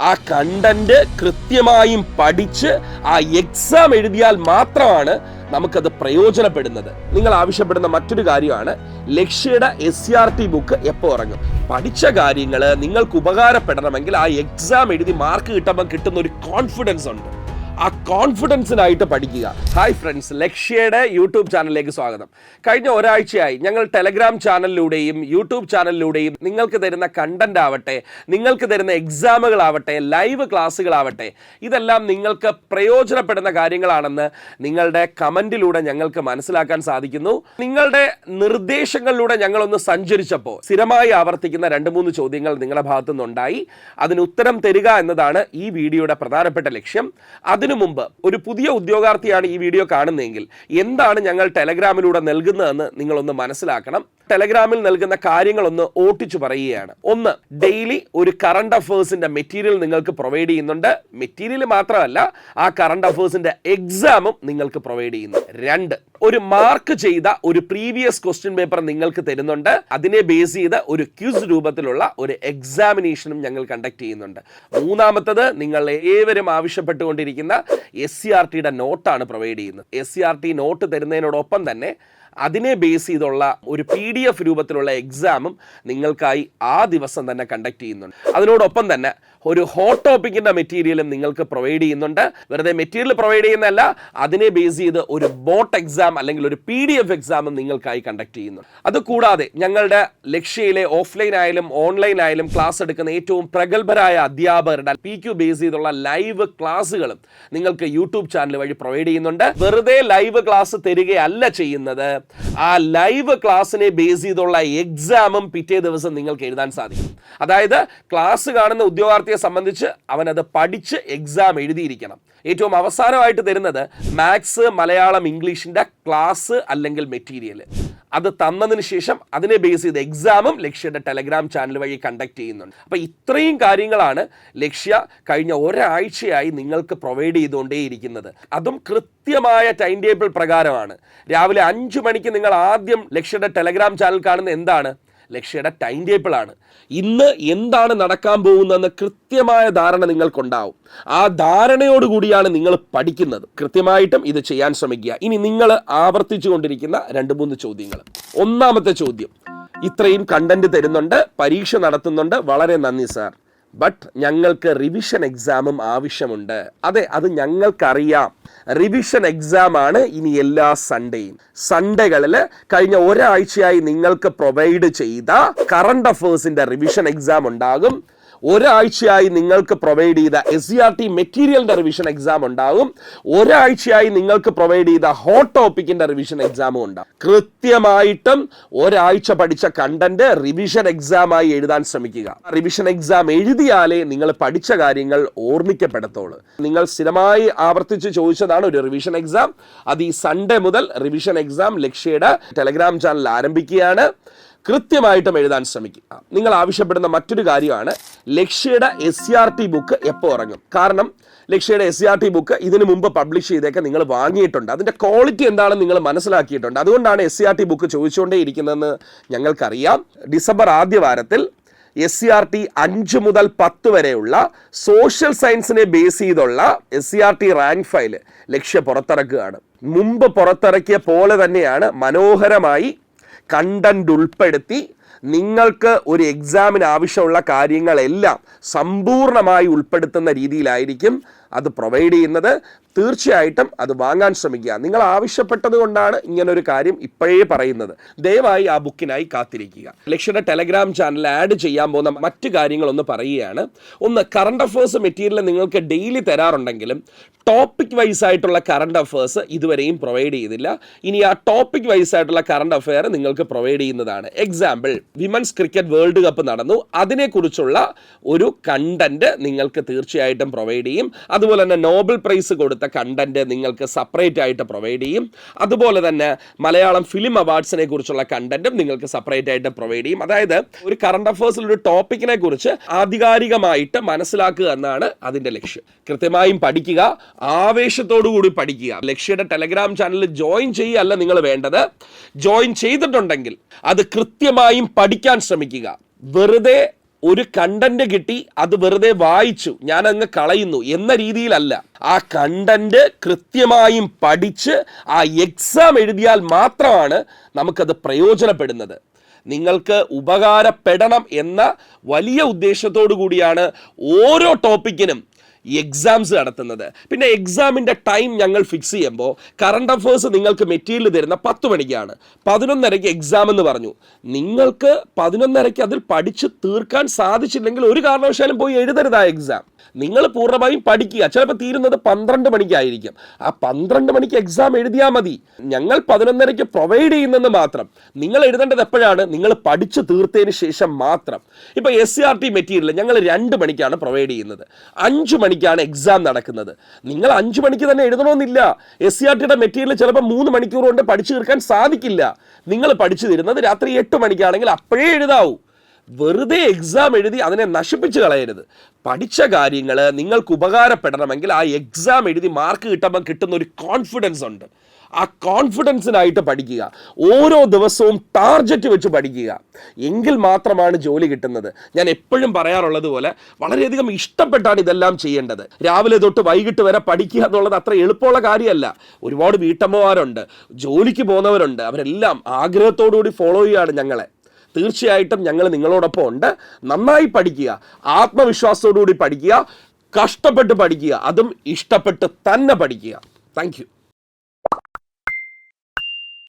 ആ കണ്ടന്റ് കൃത്യമായും പഠിച്ച് ആ എക്സാം എഴുതിയാൽ മാത്രമാണ് നമുക്കത് പ്രയോജനപ്പെടുന്നത്. നിങ്ങൾ ആവശ്യപ്പെടുന്ന മറ്റൊരു കാര്യമാണ് ലക്ഷ്യയുടെ S C R T book എപ്പോൾ ഇറങ്ങും? പഠിച്ച കാര്യങ്ങൾ നിങ്ങൾക്ക് ഉപകാരപ്പെടണമെങ്കിൽ ആ എക്സാം എഴുതി മാർക്ക് കിട്ടുമ്പോൾ കിട്ടുന്ന ഒരു കോൺഫിഡൻസ് ഉണ്ട്. ആ കോൺഫിഡൻസിനായിട്ട് പഠിക്കുക. ഹായ് ഫ്രണ്ട്സ് ലക്ഷ്യയുടെ യൂട്യൂബ് ചാനലിലേക്ക് സ്വാഗതം. കഴിഞ്ഞ ഒരാഴ്ചയായി ഞങ്ങൾ ടെലഗ്രാം ചാനലിലൂടെയും യൂട്യൂബ് ചാനലിലൂടെയും നിങ്ങൾക്ക് തരുന്ന കണ്ടന്റ് ആവട്ടെ നിങ്ങൾക്ക് തരുന്ന എക്സാമുകളാവട്ടെ ലൈവ് ക്ലാസ്സുകളാവട്ടെ ഇതെല്ലാം നിങ്ങൾക്ക് പ്രയോജനപ്പെടുന്ന കാര്യങ്ങളാണെന്ന് നിങ്ങളുടെ കമന്റിലൂടെ ഞങ്ങൾക്ക് മനസ്സിലാക്കാൻ സാധിക്കുന്നു. നിങ്ങളുടെ നിർദ്ദേശങ്ങളിലൂടെ ഞങ്ങളൊന്ന് സഞ്ചരിച്ചപ്പോൾ സ്ഥിരമായി ആവർത്തിക്കുന്ന രണ്ട് മൂന്ന് ചോദ്യങ്ങൾ നിങ്ങളുടെ ഭാഗത്തു നിന്നുണ്ടായി അതിന് ഉത്തരം തരിക എന്നതാണ് ഈ വീഡിയോയുടെ പ്രധാനപ്പെട്ട ലക്ഷ്യം. അതിനു മുമ്പ് ഒരു പുതിയ ഉദ്യോഗാർത്ഥിയാണ് ഈ വീഡിയോ കാണുന്നതെങ്കിൽ എന്താണ് ഞങ്ങൾ ടെലഗ്രാമിലൂടെ നൽകുന്നതെന്ന് നിങ്ങളൊന്ന് മനസ്സിലാക്കണം. ടെലഗ്രാമിൽ നൽകുന്ന കാര്യങ്ങളൊന്ന് ഓട്ടിച്ചു പറയുകയാണ്. ഒന്ന് ഡെയിലി ഒരു കറണ്ട് അഫേഴ്സിന്റെ മെറ്റീരിയൽ നിങ്ങൾക്ക് പ്രൊവൈഡ് ചെയ്യുന്നുണ്ട്. മെറ്റീരിയൽ മാത്രമല്ല ആ കറണ്ട് അഫേഴ്സിന്റെ എക്സാമും നിങ്ങൾക്ക് പ്രൊവൈഡ് ചെയ്യുന്നു. രണ്ട് ഒരു മാർക്ക് ചെയ്ത ഒരു പ്രീവിയസ് ക്വസ്റ്റ്യൻ പേപ്പർ നിങ്ങൾക്ക് തരുന്നുണ്ട്. അതിനെ ബേസ് ചെയ്ത് ഒരു ക്യൂസ് രൂപത്തിലുള്ള ഒരു എക്സാമിനേഷനും ഞങ്ങൾ കണ്ടക്ട് ചെയ്യുന്നുണ്ട്. മൂന്നാമത്തത് നിങ്ങൾ ഏവരും ആവശ്യപ്പെട്ടുകൊണ്ടിരിക്കുന്ന എസ് സി ആർ ടിയുടെ നോട്ടാണ് പ്രൊവൈഡ് ചെയ്യുന്നത്. S C R T note തരുന്നതിനോടൊപ്പം തന്നെ അതിനെ ബേസ് ചെയ്തുള്ള ഒരു പി ഡി എഫ് രൂപത്തിലുള്ള എക്സാമും നിങ്ങൾക്കായി ആ ദിവസം തന്നെ കണ്ടക്ട് ചെയ്യുന്നുണ്ട്. അതിനോടൊപ്പം തന്നെ ഒരു ഹോട്ട് ടോപ്പിക്കിന്റെ മെറ്റീരിയലും നിങ്ങൾക്ക് പ്രൊവൈഡ് ചെയ്യുന്നുണ്ട്. വെറുതെ മെറ്റീരിയൽ പ്രൊവൈഡ് ചെയ്യുന്നതല്ല അതിനെ ബേസ് ചെയ്ത് ഒരു ബോട്ട് എക്സാം അല്ലെങ്കിൽ ഒരു പി ഡി എഫ് എക്സാമും നിങ്ങൾക്കായി കണ്ടക്ട് ചെയ്യുന്നുണ്ട്. അതുകൂടാതെ ഞങ്ങളുടെ ലക്ഷ്യയിലെ ഓഫ്ലൈൻ ആയാലും ഓൺലൈൻ ആയാലും ക്ലാസ് എടുക്കുന്ന ഏറ്റവും പ്രഗത്ഭരായ അധ്യാപകരുടെ പി ക്യു ബേസ് ചെയ്തുള്ള ലൈവ് ക്ലാസ്സുകളും നിങ്ങൾക്ക് യൂട്യൂബ് ചാനൽ വഴി പ്രൊവൈഡ് ചെയ്യുന്നുണ്ട്. വെറുതെ ലൈവ് ക്ലാസ് തരികയല്ല ചെയ്യുന്നത്. ആ ലൈവ് ക്ലാസ്സിനെ ബേസ് ചെയ്തുള്ള എക്സാമും പിറ്റേ ദിവസം നിങ്ങൾക്ക് എഴുതാൻ സാധിക്കും. അതായത് ക്ലാസ് കാണുന്ന ഉദ്യോഗാർത്ഥിയെ സംബന്ധിച്ച് അവൻ അത് പഠിച്ച് എക്സാം എഴുതിയിരിക്കണം. ഏറ്റവും അവസാനമായിട്ട് തരുന്നത് മാത്സ് മലയാളം ഇംഗ്ലീഷിന്റെ ക്ലാസ് അല്ലെങ്കിൽ മെറ്റീരിയൽ അത് തന്നതിന് ശേഷം അതിനെ ബേസ് ചെയ്ത് എക്സാമും ലക്ഷ്യയുടെ ടെലഗ്രാം ചാനൽ വഴി കണ്ടക്ട് ചെയ്യുന്നുണ്ട്. അപ്പോൾ ഇത്രയും കാര്യങ്ങളാണ് ലക്ഷ്യ കഴിഞ്ഞ ഒരാഴ്ചയായി നിങ്ങൾക്ക് പ്രൊവൈഡ് ചെയ്തുകൊണ്ടേയിരിക്കുന്നത് അതും കൃത്യമായ ടൈം ടേബിൾ പ്രകാരമാണ്. രാവിലെ അഞ്ചു മണിക്ക് നിങ്ങൾ ആദ്യം ലക്ഷ്യയുടെ ടെലഗ്രാം ചാനൽ കാണുന്ന എന്താണ്? ലക്ഷ്യയുടെ ടൈം ടേബിളാണ് ഇന്ന് എന്താണ് നടക്കാൻ പോകുന്നതെന്ന് കൃത്യമായ ധാരണ നിങ്ങൾക്കുണ്ടാവും. ആ ധാരണയോടുകൂടിയാണ് നിങ്ങൾ പഠിക്കുന്നത്. കൃത്യമായിട്ടും ഇത് ചെയ്യാൻ ശ്രമിക്കുക. ഇനി നിങ്ങൾ ആവർത്തിച്ചു കൊണ്ടിരിക്കുന്ന രണ്ട് മൂന്ന് ചോദ്യങ്ങൾ. ഒന്നാമത്തെ ചോദ്യം. ഇത്രയും കണ്ടന്റ് തരുന്നുണ്ട് പരീക്ഷ നടത്തുന്നുണ്ട്. വളരെ നന്ദി സാർ ബട്ട് ഞങ്ങൾക്ക് റിവിഷൻ എക്സാമും ആവശ്യമുണ്ട്. അതെ അത് ഞങ്ങൾക്കറിയാം. റിവിഷൻ എക്സാം ആണ് ഇനി എല്ലാ സൺഡേയും സൺഡേകളിൽ കഴിഞ്ഞ ഒരാഴ്ചയായി നിങ്ങൾക്ക് പ്രൊവൈഡ് ചെയ്ത കറണ്ട് അഫേഴ്സിന്റെ റിവിഷൻ എക്സാം ഉണ്ടാകും. ഒരാഴ്ചയായി നിങ്ങൾക്ക് പ്രൊവൈഡ് ചെയ്ത എസ് സി ആർ ടി മെറ്റീരിയലിന്റെ റിവിഷൻ എക്സാം ഉണ്ടാകും. ഒരാഴ്ചയായി നിങ്ങൾക്ക് പ്രൊവൈഡ് ചെയ്ത ഹോട്ട് ടോപ്പിക്കിന്റെ റിവിഷൻ എക്സാമും ഉണ്ടാകും. കൃത്യമായിട്ടും ഒരാഴ്ച പഠിച്ച കണ്ടന്റ് റിവിഷൻ എക്സാമായി എഴുതാൻ ശ്രമിക്കുക. റിവിഷൻ എക്സാം എഴുതിയാലേ നിങ്ങൾ പഠിച്ച കാര്യങ്ങൾ ഓർമ്മിക്കപ്പെടത്തുള്ളൂ. നിങ്ങൾ സ്ഥിരമായി ആവർത്തിച്ച് ചോദിച്ചതാണ് ഒരു റിവിഷൻ എക്സാം അത് ഈ സൺഡേ മുതൽ റിവിഷൻ എക്സാം ലക്ഷ്യയുടെ ടെലഗ്രാം ചാനൽ ആരംഭിക്കുകയാണ്. കൃത്യമായിട്ടും എഴുതാൻ ശ്രമിക്കുക. നിങ്ങൾ ആവശ്യപ്പെടുന്ന മറ്റൊരു കാര്യമാണ് ലക്ഷ്യയുടെ S C R T book എപ്പോൾ ഇറങ്ങും. കാരണം ലക്ഷ്യയുടെ S C R T book ഇതിനു മുമ്പ് പബ്ലിഷ് ചെയ്തൊക്കെ നിങ്ങൾ വാങ്ങിയിട്ടുണ്ട്. അതിന്റെ ക്വാളിറ്റി എന്താണെന്ന് നിങ്ങൾ മനസ്സിലാക്കിയിട്ടുണ്ട്. അതുകൊണ്ടാണ് S C R T book ചോദിച്ചുകൊണ്ടേ ഇരിക്കുന്നതെന്ന് ഞങ്ങൾക്കറിയാം. ഡിസംബർ ആദ്യ വാരത്തിൽ എസ് സി ആർ ടി അഞ്ച് മുതൽ പത്ത് വരെയുള്ള സോഷ്യൽ സയൻസിനെ ബേസ് ചെയ്തുള്ള S C R T rank file Lakshya പുറത്തിറക്കുകയാണ്. മുമ്പ് പുറത്തിറക്കിയ പോലെ തന്നെയാണ് മനോഹരമായി കണ്ടന്റ് ഉൾപ്പെടുത്തി നിങ്ങൾക്ക് ഒരു എക്സാമിന് ആവശ്യമുള്ള കാര്യങ്ങളെല്ലാം സമ്പൂർണമായി ഉൾപ്പെടുത്തുന്ന രീതിയിലായിരിക്കും അത് പ്രൊവൈഡ് ചെയ്യുന്നത് തീർച്ചയായിട്ടും അത് വാങ്ങാൻ ശ്രമിക്കുക. നിങ്ങൾ ആവശ്യപ്പെട്ടത് കൊണ്ടാണ് ഇങ്ങനൊരു കാര്യം ഇപ്പോഴേ പറയുന്നത്. ദയവായി ആ ബുക്കിനായി കാത്തിരിക്കുക. ലക്ഷ്യയുടെ ടെലഗ്രാം ചാനൽ ആഡ് ചെയ്യാൻ പോകുന്ന മറ്റ് കാര്യങ്ങളൊന്ന് പറയുകയാണ്. ഒന്ന് കറണ്ട് അഫേഴ്സ് മെറ്റീരിയൽ നിങ്ങൾക്ക് ഡെയിലി തരാറുണ്ടെങ്കിലും ടോപ്പിക് വൈസ് ആയിട്ടുള്ള കറണ്ട് അഫേഴ്സ് ഇതുവരെയും പ്രൊവൈഡ് ചെയ്തില്ല. ഇനി ആ ടോപ്പിക് വൈസ് ആയിട്ടുള്ള കറണ്ട് അഫെയർ നിങ്ങൾക്ക് പ്രൊവൈഡ് ചെയ്യുന്നതാണ്. Example women's cricket world cup നടന്നു. അതിനെക്കുറിച്ചുള്ള ഒരു കണ്ടന്റ് നിങ്ങൾക്ക് തീർച്ചയായിട്ടും പ്രൊവൈഡ് ചെയ്യും. അതുപോലെ തന്നെ നോബൽ പ്രൈസ് കൊടുത്ത കണ്ടന്റ് നിങ്ങൾക്ക് സെപ്പറേറ്റ് ആയിട്ട് പ്രൊവൈഡ് ചെയ്യും. അതുപോലെ തന്നെ മലയാളം ഫിലിം അവാർഡ്സിനെ കുറിച്ചുള്ള കണ്ടന്റും നിങ്ങൾക്ക് സെപ്പറേറ്റ് ആയിട്ട് പ്രൊവൈഡ് ചെയ്യും. അതായത് ഒരു കറണ്ട് അഫേഴ്സിൽ ഒരു ടോപ്പിക്കിനെ കുറിച്ച് ആധികാരികമായിട്ട് മനസ്സിലാക്കുക എന്നാണ് അതിന്റെ ലക്ഷ്യം. കൃത്യമായും പഠിക്കുക ആവേശത്തോടു കൂടി പഠിക്കുക. ലക്ഷ്യയുടെ ടെലഗ്രാം ചാനലിൽ ജോയിൻ ചെയ്യുകയല്ല നിങ്ങൾ വേണ്ടത്. ജോയിൻ ചെയ്തിട്ടുണ്ടെങ്കിൽ അത് കൃത്യമായും പഠിക്കാൻ ശ്രമിക്കുക. വെറുതെ ഒരു കണ്ടന്റ് കിട്ടി അത് വെറുതെ വായിച്ചു ഞാൻ അങ്ങ് കളയുന്നു എന്ന രീതിയിലല്ല. ആ കണ്ടന്റ് കൃത്യമായും പഠിച്ച് ആ എക്സാം എഴുതിയാൽ മാത്രമാണ് നമുക്കത് പ്രയോജനപ്പെടുന്നത്. നിങ്ങൾക്ക് ഉപകാരപ്പെടണം എന്ന വലിയ ഉദ്ദേശത്തോടു കൂടിയാണ് ഓരോ ടോപ്പിക്കിനും ഈ എക്സാംസ് നടത്തുന്നത്. പിന്നെ എക്സാമിന്റെ ടൈം ഞങ്ങൾ ഫിക്സ് ചെയ്യുമ്പോൾ കറണ്ട് അഫേഴ്സ് നിങ്ങൾക്ക് മെറ്റീരിയൽ തരുന്ന പത്ത് മണിക്കാണ്. പതിനൊന്നരയ്ക്ക് എക്സാം എന്ന് പറഞ്ഞു. നിങ്ങൾക്ക് പതിനൊന്നരയ്ക്ക് അതിൽ പഠിച്ച് തീർക്കാൻ സാധിച്ചില്ലെങ്കിൽ ഒരു കാരണവശാലും പോയി എഴുതരുത് ആ എക്സാം നിങ്ങൾ പൂർണമായും പഠിക്കുക. ചിലപ്പോൾ തീരുന്നത് പന്ത്രണ്ട് മണിക്കായിരിക്കും. ആ പന്ത്രണ്ട് മണിക്ക് എക്സാം എഴുതിയാൽ മതി. ഞങ്ങൾ പതിനൊന്നരയ്ക്ക് പ്രൊവൈഡ് ചെയ്യുന്നെന്ന് മാത്രം. നിങ്ങൾ എഴുതേണ്ടത് എപ്പോഴാണ്? നിങ്ങൾ പഠിച്ചു തീർത്തതിന് ശേഷം മാത്രം. ഇപ്പോൾ S C R T material ഞങ്ങൾ രണ്ട് മണിക്കാണ് പ്രൊവൈഡ് ചെയ്യുന്നത്. അഞ്ച് മണിക്കാണ് എക്സാം നടക്കുന്നത്. നിങ്ങൾ അഞ്ച് മണിക്ക് തന്നെ എഴുതണമെന്നില്ല. എസ് സി ആർ ടിയുടെ മെറ്റീരിയൽ ചിലപ്പോൾ മൂന്ന് മണിക്കൂർ കൊണ്ട് പഠിച്ചു തീർക്കാൻ സാധിക്കില്ല. നിങ്ങൾ പഠിച്ചു തരുന്നത് രാത്രി എട്ട് മണിക്കാണെങ്കിൽ അപ്പോഴേ എഴുതാവൂ. വെറുതെ എക്സാം എഴുതി അതിനെ നശിപ്പിച്ച് കളയരുത്. പഠിച്ച കാര്യങ്ങൾ നിങ്ങൾക്ക് ഉപകാരപ്പെടണമെങ്കിൽ ആ എക്സാം എഴുതി മാർക്ക് കിട്ടുമ്പോൾ കിട്ടുന്ന ഒരു കോൺഫിഡൻസ് ഉണ്ട്. ആ കോൺഫിഡൻസിനായിട്ട് പഠിക്കുക. ഓരോ ദിവസവും ടാർജറ്റ് വെച്ച് പഠിക്കുക. എങ്കിൽ മാത്രമാണ് ജോലി കിട്ടുന്നത്. ഞാൻ എപ്പോഴും പറയാറുള്ളത് പോലെ വളരെയധികം ഇഷ്ടപ്പെട്ടാണ് ഇതെല്ലാം ചെയ്യേണ്ടത്. രാവിലെ തൊട്ട് വൈകിട്ട് വരെ പഠിക്കുക എന്നുള്ളത് അത്ര എളുപ്പമുള്ള കാര്യമല്ല. ഒരുപാട് വീട്ടമ്മമാരുണ്ട്. ജോലിക്ക് പോകുന്നവരുണ്ട്. അവരെല്ലാം ആഗ്രഹത്തോടു കൂടി ഫോളോ ചെയ്യുകയാണ് ഞങ്ങളെ. തീർച്ചയായിട്ടും ഞങ്ങൾ നിങ്ങളോടൊപ്പം ഉണ്ട്. നന്നായി പഠിക്കുക ആത്മവിശ്വാസത്തോടു കൂടി പഠിക്കുക കഷ്ടപ്പെട്ട് പഠിക്കുക അതും ഇഷ്ടപ്പെട്ട് തന്നെ പഠിക്കുക. താങ്ക്